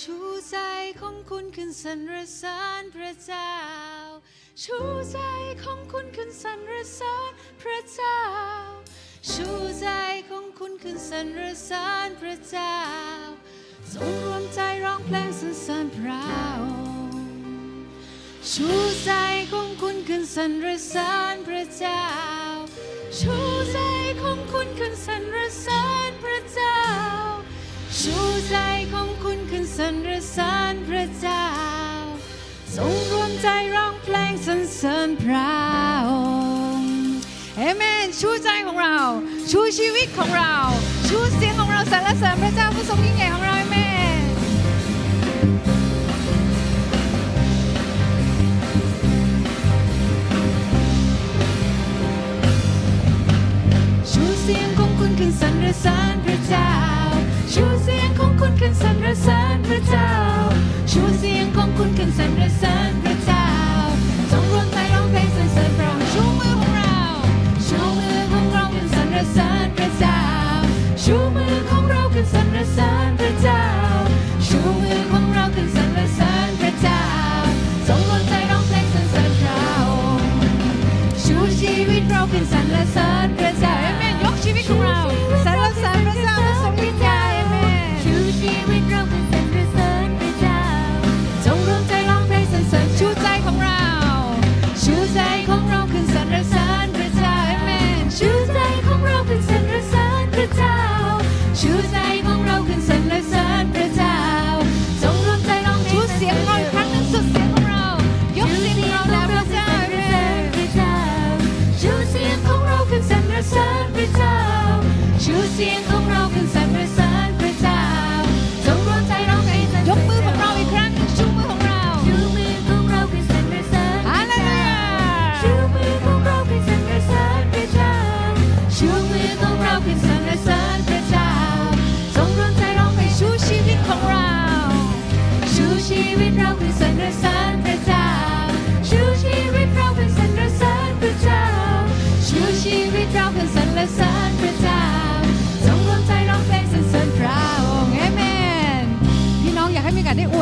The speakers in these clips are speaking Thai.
ชูใจของคุณขึ้นสรรเสริญพระเจ้า ชูใจของคุณขึ้นสรรเสริญพระเจ้า ชูใจของคุณขึ้นสรรเสริญพระเจ้าทรงรวมใจร้องเพลงสรรเสริญพระองค์ชูใจของคุณขึ้นสรรเสริญพระเจ้า ชูใจของคุณขึ้นสรรเสริญพระเจ้า ชูใจ สรรเสริญพระเจ้า ทรงรวมใจร้องเพลงสรรเสริญพระองค์เอเมนชูใจของเรา ชูชีวิตของเรา ชูเสียงของเราสรรเสริญพระเจ้าผู้ทรงยิ่งใหญ่ของเราเอเมน คุณขึ้นสรรเสริญพระเจ้าจงรวมใจร้องเพลงสรรเสริญพระองค์ชูมือของเรา ชูมือของเราขึ้นสรรเสริญพระเจ้า ชูมือของเราขึ้นสรรเสริญพระเจ้า ชูมือของเราขึ้นสรรเสริญพระเจ้าจงรวมใจร้องเพลงสรรเสริญพระองค์ชูชีวิตเราขึ้นสรรเสริญพระเจ้า ชู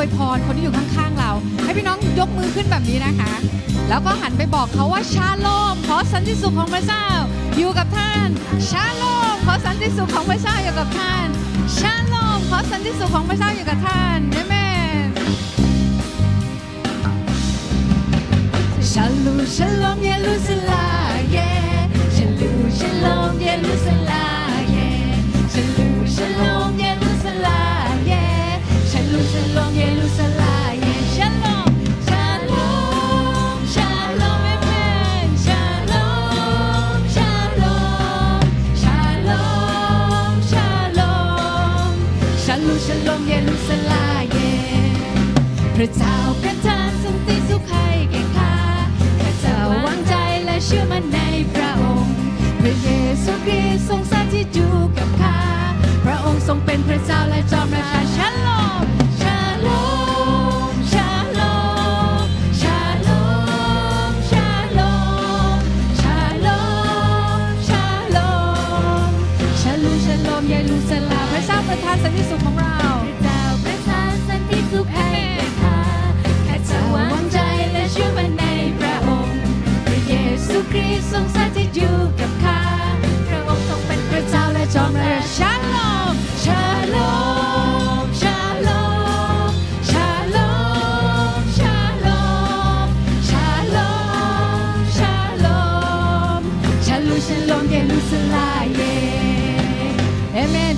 วยพรคนที่อยู่ข้างๆเรา ให้พี่น้องยกมือขึ้นแบบนี้นะคะ แล้วก็หันไปบอกเขาว่าชาโลมขอสันติสุขของพระเจ้า อยู่กับท่าน ชาโลมขอสันติสุขของพระเจ้าอยู่กับท่าน ชาโลมขอสันติสุขของพระเจ้าอยู่กับท่านเอเม ระเจ้าประทานสันติสุขให้แก่ข้าข้าจะวางใจและเชื่อมั่นในพระองค์ พระเยซูคริสต์ทรงสถิตอยู่กับข้า พระองค์ทรงเป็นพระเจ้าและจอมรา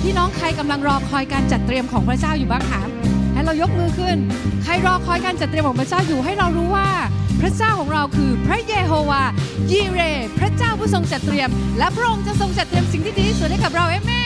พี่น้องใครกำลังรอคอยการจัดเตรียมของพระเจ้าอยู่บ้างคะให้เรายกมือขึ้น ใครรอคอยการจัดเตรียมของพระเจ้าอยู่ให้เรารู้ว่า พระเจ้าของเราคือพระเยโฮวายีเร พระเจ้าผู้ทรงจัดเตรียม และพระองค์จะทรงจัดเตรียมสิ่งที่ดีที่สุดให้กับเราเอเมน